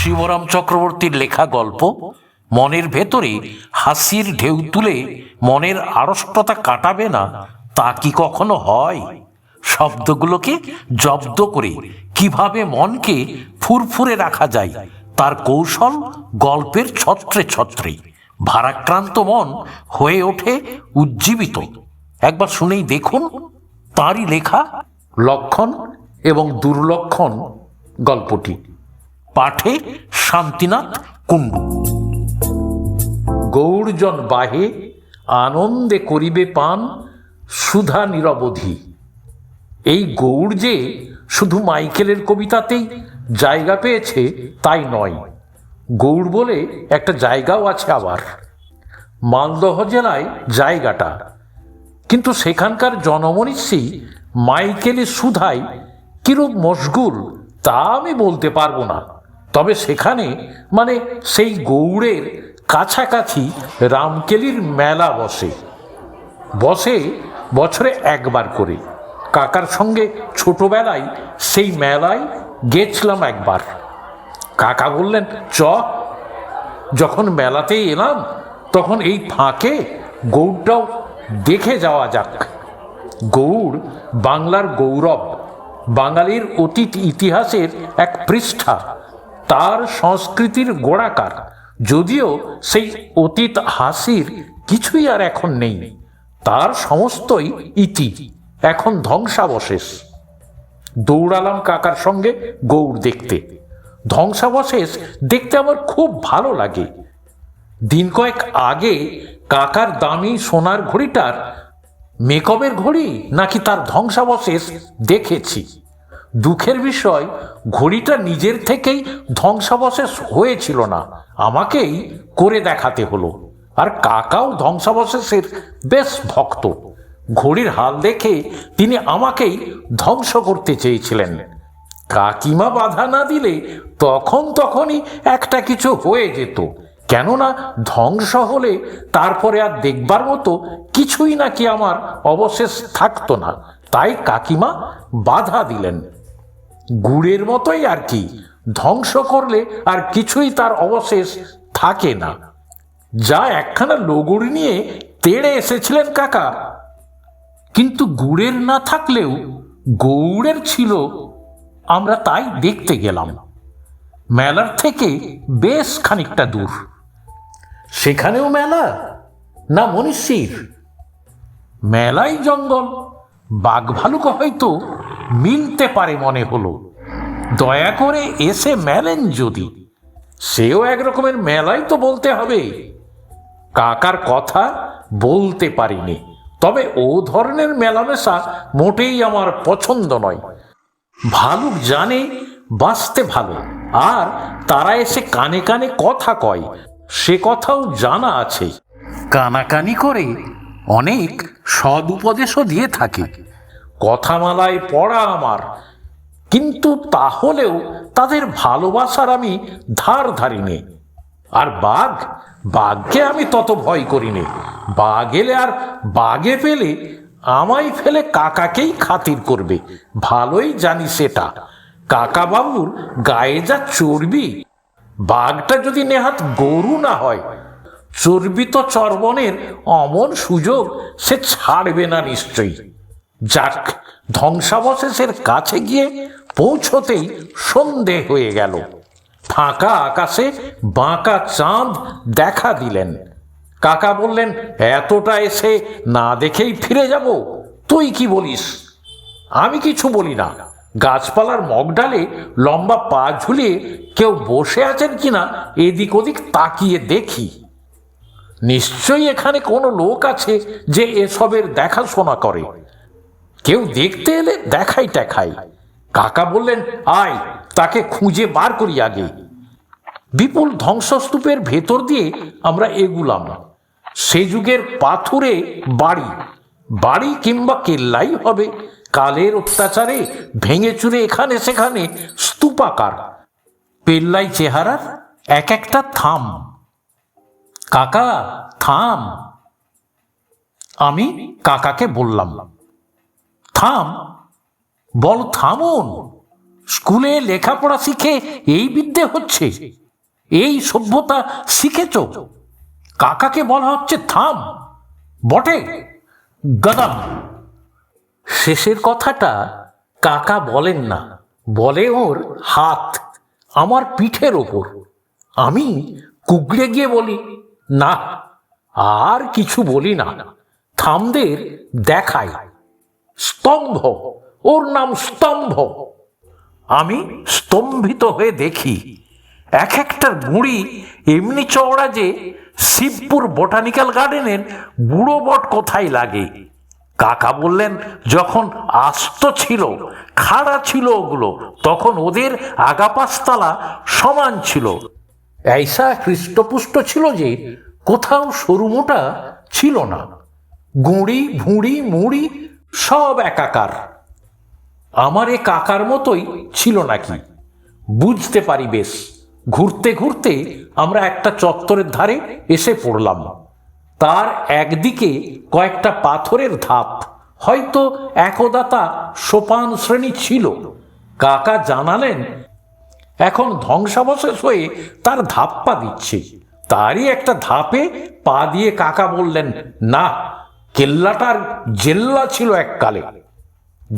শিবরাম চক্রবর্তীর লেখা গল্প মনের ভেতরে হাসির ঢেউ তুলে মনের আড়ষ্টতা কাটাবে না, তা কি কখনো হয়? শব্দগুলোকে জব্দ করে কীভাবে মনকে ফুরফুরে রাখা যায়, তার কৌশল গল্পের ছত্রে ছত্রে। ভারাক্রান্ত মন হয়ে ওঠে উজ্জীবিত। একবার শুনেই দেখুন, তারই লেখা লক্ষণ এবং দুর্লক্ষণ গল্পটি। পাঠে শান্তিনাথ কুণ্ডু। গৌরজন বাহে, আনন্দে করিবে পান সুধা নিরবধি। এই গৌড় যে শুধু মাইকেলের কবিতাতেই জায়গা পেয়েছে, তাই নয়। গৌড় বলে একটা জায়গাও আছে আবার। মালদহ জেলায় জায়গাটা। কিন্তু সেখানকার জনমনীষী মাইকেলের সুধায় কিরূপ মশগুল, তা আমি বলতে পারব না। তবে সেখানে মানে সেই গৌড়ের কাছাকাছি রামকেলির মেলা বসে। বসে বছরে একবার করে। কাকার সঙ্গে ছোটবেলায় সেই মেলায় গেছিলাম একবার। কাকা বললেন, চ, যখন মেলাতে এলাম, তখন এই ফাঁকে গৌড়টাও দেখে যাওয়া যাক। গৌড় বাংলার গৌরব, বাঙালির অতীত ইতিহাসের এক পৃষ্ঠা। তার সংস্কৃতির গোড়াকার। যদিও সেই অতীত হাসির কিছুই আর এখন নেই। তার সমস্তই ইতি, এখন ধ্বংসাবশেষ। দৌড়ালাম কাকার সঙ্গে গৌড় দেখতে। ধ্বংসাবশেষ দেখতে আমার খুব ভালো লাগে। দিন কয়েক আগে কাকার দামি সোনার ঘড়িটার মেকআপের ঘড়ি নাকি তার ধ্বংসাবশেষ দেখেছি। দুঃখের বিষয়, ঘড়িটা নিজের থেকেই ধ্বংসাবশেষ হয়েছিল না। আমাকেই করে দেখাতে হলো। আর কাকাও ধ্বংসাবশেষের বেশ ভক্ত। ঘড়ির হাল দেখে তিনি আমাকেই ধ্বংস করতে চেয়েছিলেন। কাকিমা বাধা না দিলে তখন তখনই একটা কিছু হয়ে যেত। কেননা ধ্বংস হলে তারপরে আর দেখবার মতো কিছুই নাকি আমার অবশেষ থাকতো না। তাই কাকিমা বাধা দিলেন। গুড়ের মতোই আর কি। ধ্বংস করলে আর কিছুই তার অবশেষ থাকে না। যা একখানা লোগড়ি নিয়ে তেড়ে এসেছিলেন কাকা। কিন্তু গুড়ের না থাকলেও গৌড়ের ছিল। আমরা তাই দেখতে গেলাম। মেলার থেকে বেশ খানিকটা দূর। সেখানেও মেলা না মনীষীর? মেলাই জঙ্গল। বাঘ ভালুক হয়তো মিলতে পারে মনে হলো। দয়া করে এসে মেলেন যদি। সেও এক রকমের মেলাই তো বলতে হবে। কাকার কথা বলতে পারিনি। তবে ও ধরনের মেলামেশা মোটেই আমার পছন্দ নয়। ভালুক জানে বাঁচতে ভালো। আর তারা এসে কানে কানে কথা কয়। সে কথাও জানা আছে। কানাকানি করে অনেক সদ উপদেশও দিয়ে থাকে। কথামালায় পড়া আমার। কিন্তু তাহলেও তাদের ভালোবাসার আমি ধার ধারিনি। আর বাঘ, বাঘকে আমি তত ভয় করিনি। বাঘ এলে আর বাঘে পেলে আমায় ফেলে কাকাকেই খাতির করবে। ভালোই জানি সেটা। কাকা বাবুর গায়ে যা চর্বি, বাঘটা যদি নেহাত গরু না হয়, চর্বিত চর্বণের অমন সুযোগ সে ছাড়বে না নিশ্চয়ই। যাক, ধ্বংসাবশেষের কাছে গিয়ে পৌঁছতেই সন্ধে হয়ে গেল। ফাঁকা আকাশে বাঁকা চাঁদ দেখা দিলেন। কাকা বললেন, এতটা এসে না দেখেই ফিরে যাব? তুই কি বলিস? আমি কিছু বলি না। গাছপালার মগডালে লম্বা পা ঝুলিয়ে কেউ বসে আছেন কিনা এদিক ওদিক তাকিয়ে দেখি। নিশ্চয়ই এখানে কোনো লোক আছে যে এসবের দেখাশোনা করে। কেউ দেখতে এলে দেখাই টেখাই কাকা বললেন, আয়, তাকে খুঁজে বার করি আগে। বিপুল ধ্বংসস্তূপের ভেতর দিয়ে আমরা এগুলাম। সে যুগের পাথুরে বাড়ি। বাড়ি কিংবা কেল্লাই হবে। কালের অত্যাচারে ভেঙে চুরে এখানে সেখানে স্তূপাকার। পেল্লাই চেহারার এক একটা থাম। কাকা, থাম। আমি কাকাকে বললাম। থাম, বল থামুন। স্কুলে লেখাপড়া শিখে এই বিদ্যে হচ্ছে, এই সভ্যতা শিখেছ। কাকাকে বলা হচ্ছে থাম, বটে, গদাম। শেষের কথাটা কাকা বলেন না, বলে ওর হাত আমার পিঠের ওপর। আমি কুগড়ে গিয়ে বলি, না, আর কিছু বলি না, থামদের দেখাই। স্তম্ভ, ওর নাম স্তম্ভ। আমি স্তম্ভিত হয়ে দেখি, এক একটার গুঁড়ি এমনি চওড়া যে শিবপুর বোটানিক্যাল গার্ডেনের বুড়ো বট কোথায় লাগে। কাকা বললেন, যখন আস্ত ছিল, খাড়া ছিল ওগুলো, তখন ওদের আগাপাশতলা সমান ছিল। এইসা হৃষ্টপুষ্ট ছিল যে, কোথাও সরু মোটা ছিল না। গুঁড়ি, ভুঁড়ি, মুড়ি সব একাকার। আমার এ কাকার মতোই ছিল নাকি বুঝতে পারি বেশ। ঘুরতে ঘুরতে আমরা একটা চত্বরের ধারে এসে পড়লাম। তার একদিকে কয়েকটা পাথরের ধাপ। হয়তো একদাতা সোপান শ্রেণি ছিল। কাকা জানালেন, এখন ধ্বংসাবশেষ হয়ে তার ধাপ্পা দিচ্ছে। তারই একটা ধাপে পা দিয়ে কাকা বললেন, না কেল্লাটার জেল্লা ছিল এককালে।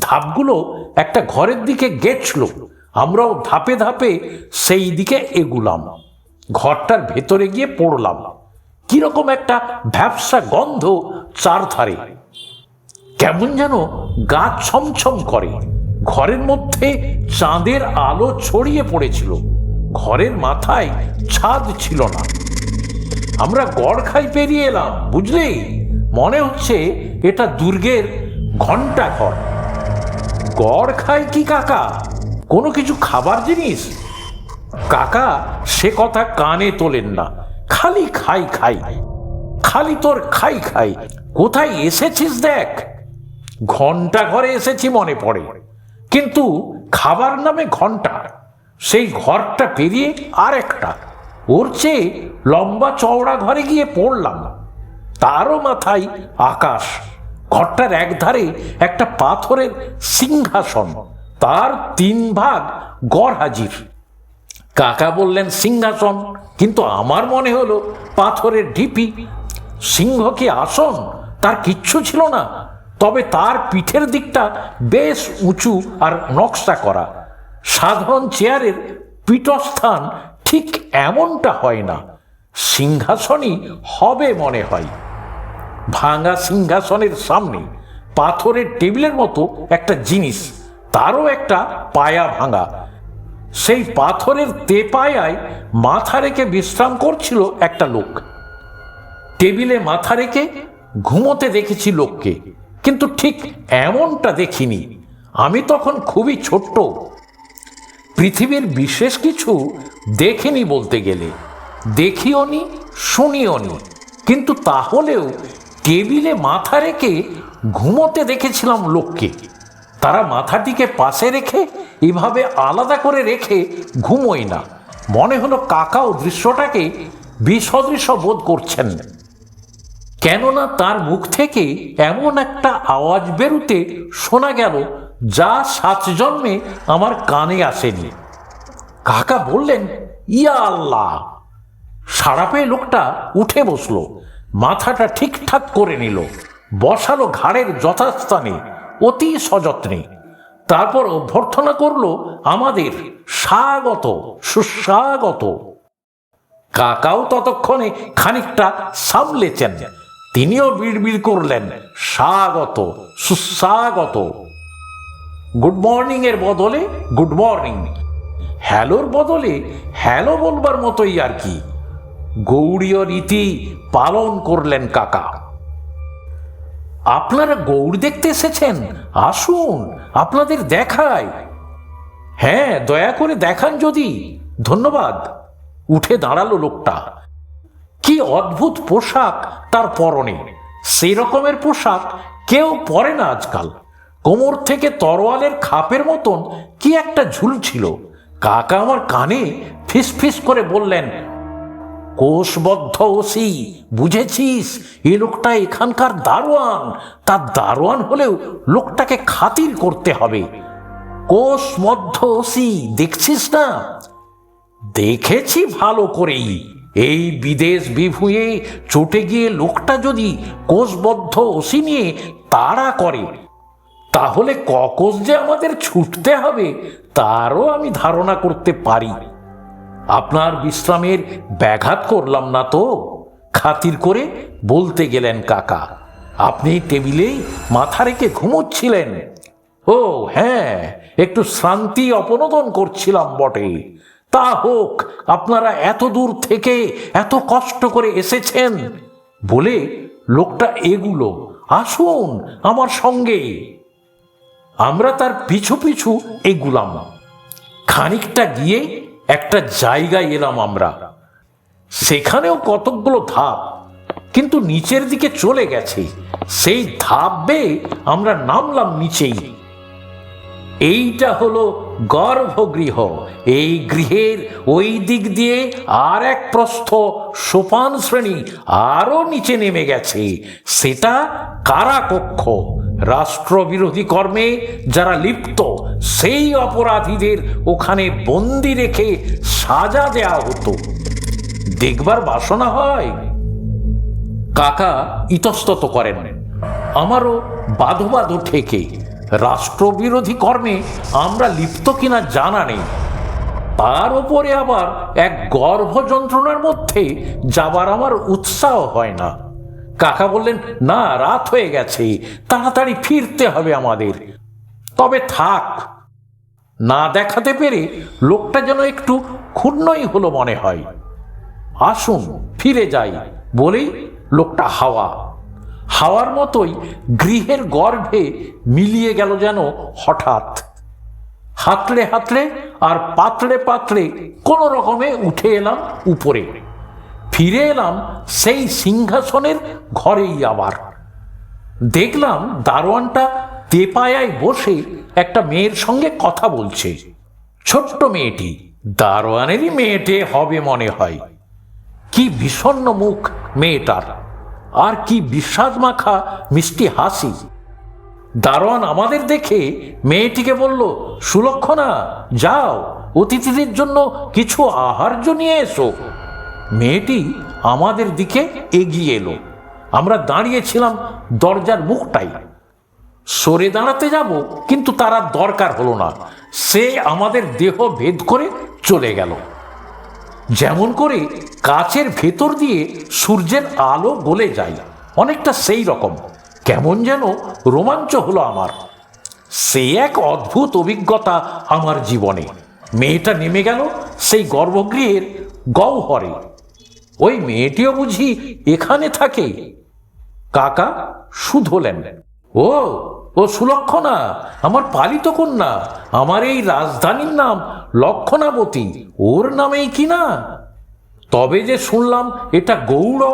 ধাপগুলো একটা ঘরের দিকে গেছিল আমরাও ধাপে ধাপে সেই দিকে এগুলাম। ঘরটার ভেতরে গিয়ে পড়লাম। কীরকম একটা ভ্যাবসা গন্ধ চারধারে। কেমন যেন গা ছমছম করে। ঘরের মধ্যে চাঁদের আলো ছড়িয়ে পড়েছিল। ঘরের মাথায় ছাদ ছিল না। আমরা গড় খাই পেরিয়ে এলাম, বুঝলি? মনে হচ্ছে এটা দুর্গের ঘণ্টা ঘর। গড় খায় কি কাকা? কোনো কিছু খাবার জিনিস? কাকা, সে কথা কানে তোলেন না। খালি খাই খাই। খালি তোর খাই খাই। কোথায় এসেছিস দেখ? ঘণ্টা ঘরে এসেছি মনে পড়ে। কিন্তু খাবার নামে ঘণ্টা। সেই ঘরটা পেরিয়ে আর একটা ওর চেয়ে লম্বা চওড়া ঘরে গিয়ে পড়লাম। তারও মাথায় আকাশ, ঘরটার একধারে একটা পাথরের সিংহাসন, তার তিন ভাগ গড় হাজির। কাকা বললেন, সিংহাসন? কিন্তু আমার মনে হলো, পাথরের ঢিপি, সিংহ কি আসন? তার কিচ্ছু ছিল না। তবে তার পিঠের দিকটা বেশ উঁচু আর নকশা করা। সাধারণ চেয়ারের পীঠস্থান ঠিক এমনটা হয় না। সিংহাসনই হবে মনে হয়। ভাঙা সিংহাসনের সামনে পাথরের টেবিলের মতো একটা জিনিস, তারও একটা পায়া ভাঙা। সেই পাথরের তেপায়ায় মাথা রেখে বিশ্রাম করছিল একটা লোক। টেবিলে মাথা রেখে ঘুমোতে দেখেছি লোককে, কিন্তু ঠিক এমনটা দেখিনি। আমি তখন খুবই ছোট্ট। পৃথিবীর বিশেষ কিছু দেখিনি বলতে গেলে। দেখিও নি শুনিও নি কিন্তু তাহলেও টেবিলে মাথা রেখে ঘুমোতে দেখেছিলাম লোককে। তারা মাথাটিকে পাশে রেখে এভাবে আলাদা করে রেখে ঘুমোয় না। মনে হলো কাকাও দৃশ্যটাকে বিসদৃশ বোধ করছেন। কেননা তার মুখ থেকে এমন একটা আওয়াজ বেরুতে শোনা গেল, যা সাত জন্মে আমার কানে আসেনি। কাকা বললেন, ইয়া আল্লাহ! সারা পেয়ে লোকটা উঠে বসল। মাথাটা ঠিকঠাক করে নিল। বসালো ঘাড়ের যথাস্থানে, অতি সযত্নে। তারপর অভ্যর্থনা করল, আমাদের স্বাগত, সুস্বাগত। কাকাও ততক্ষণে খানিকটা সামলেছেন। তিনিও বিড়বিড় করলেন, স্বাগত, সুস্বাগত। গুড মর্নিং এর বদলে, গুড মর্নিং। হ্যালোর বদলে, হ্যালো বলবার মতোই আর কি। গৌড়ীয় রীতি পালন করলেন কাকা। আপনারা গৌড় দেখতে এসেছেন? আসুন, আপনাদের দেখায় হ্যাঁ দয়া করে দেখান যদি। ধন্যবাদ। উঠে দাঁড়াল লোকটা। কি অদ্ভুত পোশাক তার পরনে। সেই রকমের পোশাক কেউ পরে না আজকাল। কোমর থেকে তরোয়ালের খাপের মতন কি একটা ঝুলছিল। কাকা আমার কানে ফিস ফিস করে বললেন কোষবদ্ধ ওসি, বুঝেছিস? এ লোকটা এখানকার দারোয়ান। তার দারোয়ান হলেও লোকটাকে খাতির করতে হবে। কোষবদ্ধ ওসি, দেখছিস না? দেখেছি ভালো করেই। এই বিদেশ বিভুঁয়ে চটে গিয়ে লোকটা যদি কোষবদ্ধ ওসি নিয়ে তাড়া করে, তাহলে ককস যে আমাদের ছুটতে হবে, তারও আমি ধারণা করতে পারি। আপনার বিশ্রামের ব্যাঘাত করলাম না তো? খাতির করে বলতে গেলেন কাকা, আপনি টেবিলেই মাথা রেখে ঘুমোচ্ছিলেন। ও হ্যাঁ একটু শ্রান্তি অপনোদন করছিলাম বটে। তা হোক, আপনারা এত দূর থেকে এত কষ্ট করে এসেছেন বলে লোকটা এগুলো, আসুন আমার সঙ্গে। আমরা তার পিছু পিছু এগুলাম। খানিকটা গিয়ে একটা জায়গায় এলাম আমরা। সেখানেও কতকগুলো ধাপ, কিন্তু নিচের দিকে চলে গেছে। সেই ধাপ বেয়ে আমরা নামলাম নিচেই। এইটা হলো গর্ভগৃহ। এই গৃহের ওই দিক দিয়ে আর এক প্রস্থ সোপান শ্রেণি আরও নিচে নেমে গেছে। সেটা কারাকক্ষ। রাষ্ট্রবিরোধী কর্মে যারা লিপ্ত, সেই অপরাধীদের ওখানে বন্দি রেখে সাজা দেয়া হতো। দেখবার বাসনা হয়। কাকা ইতস্তত করেন, আমারও বাধো বাধো ঠেকে রাষ্ট্রবিরোধী কর্মে আমরা লিপ্ত কিনা জানা নেই। তার ওপরে আবার এক গর্ভ যন্ত্রণার মধ্যে যাবার আমার উৎসাহ হয় না। কাকা বললেন, না, রাত হয়ে গেছে, তাড়াতাড়ি ফিরতে হবে আমাদের। তবে থাক, না দেখাতে পেরে লোকটা যেন একটু ক্ষুণ্ণই হলো মনে হয়। আসুন, ফিরে যাই, বলেই লোকটা হাওয়া। হাওয়ার মতোই গৃহের গর্ভে মিলিয়ে গেল যেন হঠাৎ। হাতড়ে হাতড়ে আর পাতড়ে পাতড়ে কোনো রকমে উঠে এলাম উপরে। ফিরে এলাম সেই সিংহাসনের ঘরেই আবার। দেখলাম দারোয়ানটা তেপায়ায় বসে একটা মেয়ের সঙ্গে কথা বলছে। ছোট্ট মেয়েটি, দারোয়ানেরই মেয়েটে হবে মনে হয়। কি বিষণ্ণ মুখ মেয়েটার। আর কি বিষাদ মাখা মিষ্টি হাসি। দারোয়ান আমাদের দেখে মেয়েটিকে বলল, সুলক্ষণা, যাও, অতিথিদের জন্য কিছু আহার্য নিয়ে এসো। মেয়েটি আমাদের দিকে এগিয়ে এলো। আমরা দাঁড়িয়েছিলাম দরজার মুখটাই। সরে দাঁড়াতে যাব, কিন্তু তারা দরকার হলো না। সে আমাদের দেহ ভেদ করে চলে গেল। যেমন করে কাচের ভেতর দিয়ে সূর্যের আলো গলে যায়, অনেকটা সেই রকম। কেমন যেন রোমাঞ্চ হলো আমার। সে এক অদ্ভুত অভিজ্ঞতা আমার জীবনে। মেয়েটা নেমে গেল সেই গর্ভগৃহের গহ্বরে। ওই মেয়েটিও বুঝি এখানে থাকে। কাকা শুধলেন ও ও সুলক্ষণা, আমার পালিত কন্যা, আমার এই রাজধানীর নাম লক্ষণাবতী, ওর নামেই কি না? তবে যে শুনলাম এটা গৌড়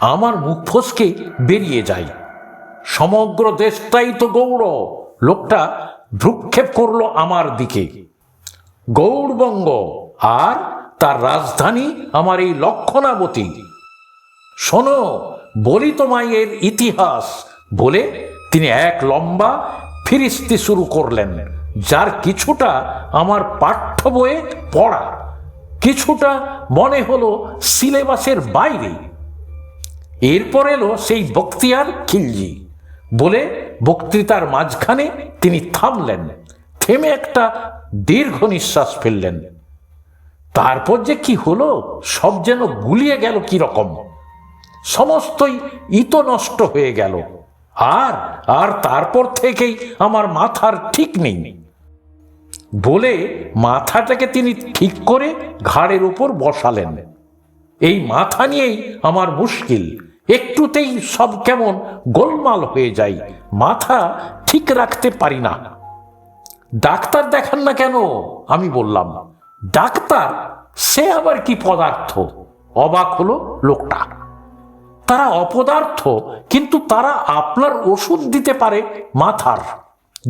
আমার মুখ ফসকে বেরিয়ে যায় সমগ্র দেশটাই তো গৌড় লোকটা ভ্রুক্ষেপ করল আমার দিকে। গৌড়বঙ্গ আর তার রাজধানী আমার এই লক্ষণাবতী। শোনো, বলি তোমায় এর ইতিহাস। বলে তিনি এক লম্বা ফিরিস্তি শুরু করলেন, যার কিছুটা আমার পাঠ্য বইয়ে পড়া। কিছুটা মনে হলো সিলেবাসের বাইরে। এরপর এলো সেই বক্তিয়ার খিলজি। বলে বক্তৃতার মাঝখানে তিনি থামলেন, থেমে একটা দীর্ঘ নিঃশ্বাস ফেললেন। তারপর যে কি হলো, সব যেন গুলিয়ে গেল কি রকম সমস্তই ইত নষ্ট হয়ে গেল। আর আর তারপর থেকেই আমার মাথার ঠিক নেই। বলে মাথাটাকে তিনি ঠিক করে ঘাড়ের উপর বসালেন। এই মাথা নিয়েই আমার মুশকিল। একটুতেই সব কেমন গোলমাল হয়ে যায়। মাথা ঠিক রাখতে পারি না। ডাক্তার দেখান না কেন, আমি বললাম। ডাক্তার, সে আবার কি পদার্থ? অবাক হলো লোকটা। তারা অপদার্থ, কিন্তু তারা আপনার ওষুধ দিতে পারে মাথার।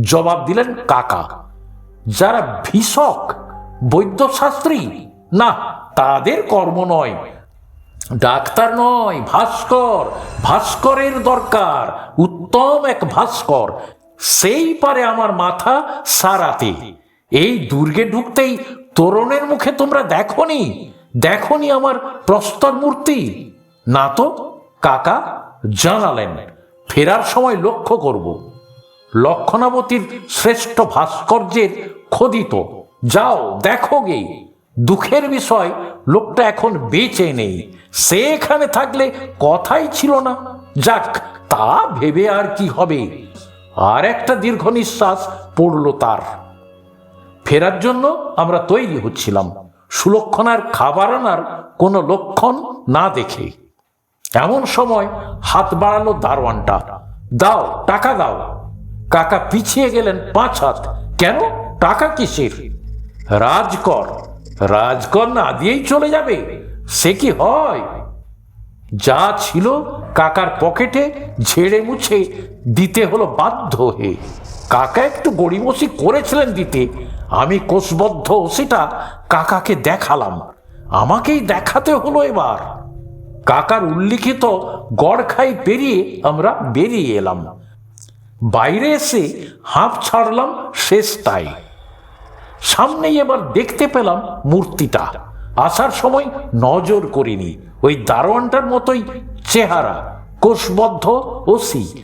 জবাব দিলেন কাকা। যারা ভীষক, বৈদ্যশাস্ত্রী, না, তাদের কর্ম নয়। ডাক্তার নয়, ভাস্কর। ভাস্করের দরকার, উত্তম এক ভাস্কর। সেই পারে আমার মাথা সারাতে। এই দুর্গে ঢুকতেই তোরণের মুখে তোমরা দেখনি? দেখনি আমার প্রস্তর মূর্তি। না তো, কাকা, জানালেন, ফেরার সময় লক্ষ্য করব। লক্ষণাবতীর শ্রেষ্ঠ ভাস্কর্যের খোদিত। যাও, দেখো গে। দুঃখের বিষয়, লোকটা এখন বেঁচে নেই। সে এখানে থাকলে কথাই ছিল না। যাক, তা ভেবে আর কি হবে? আর একটা দীর্ঘ নিঃশ্বাস পড়ল তার। ফেরার জন্য আমরা তৈরি হচ্ছিলাম। সুলক্ষণার খাবার আনার কোনো লক্ষণ না দেখে। এমন সময় হাত বাড়ালো দারোয়ানটা। দাও, টাকা দাও। কাকা পিছিয়ে গেলেন পাঁচ হাত। কেন? টাকা কিসের? রাজকর। রাজকর না দিয়েই চলে যাবে। সে কি হয়? যা ছিল কাকার পকেটে ঝেড়ে মুছে দিতে হলো বাধ্য হয়ে। কাকা একটু গড়িমসি করেছিলেন দিতে। আমি কোষবদ্ধ সেটা কাকাকে দেখালাম। আমাকেই দেখাতে হলো এবার। কাকার উল্লিখিত গড়খাই পেরিয়ে আমরা বেরিয়ে এলাম। বাইরে এসে হাঁপ ছাড়লাম শেষটায় সামনেই এবার দেখতে পেলাম মূর্তিটা। আসার সময় নজর করিনি। ওই দারোয়ানটার মতোই চেহারা, কোষবদ্ধ ওসি।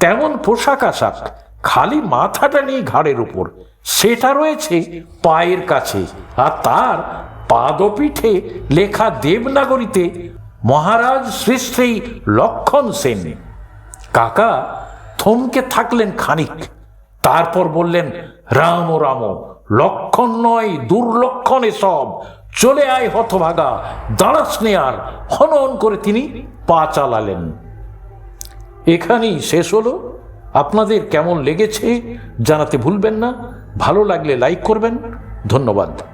তেমন পোশাক আশাক, খালি মাথাটা নিয়ে ঘাড়ের উপর। সেটা রয়েছে পায়ের কাছে। আর তার পাদপীঠে লেখা দেবনাগরীতে মহারাজ শ্রী শ্রী লক্ষণ সেন। কাকা, থমকে থাকলেন খানিক। তারপর বললেন, রাম রাম, লক্ষণ নয়, দুর্লক্ষণ সব। চলে আয় হতভাগা, দাঁড়াস নে আর। হনন করে তিনি পা চালালেন। এখানেই শেষ হলো। আপনাদের কেমন লেগেছে জানাতে ভুলবেন না। ভালো লাগলে লাইক করবেন। ধন্যবাদ।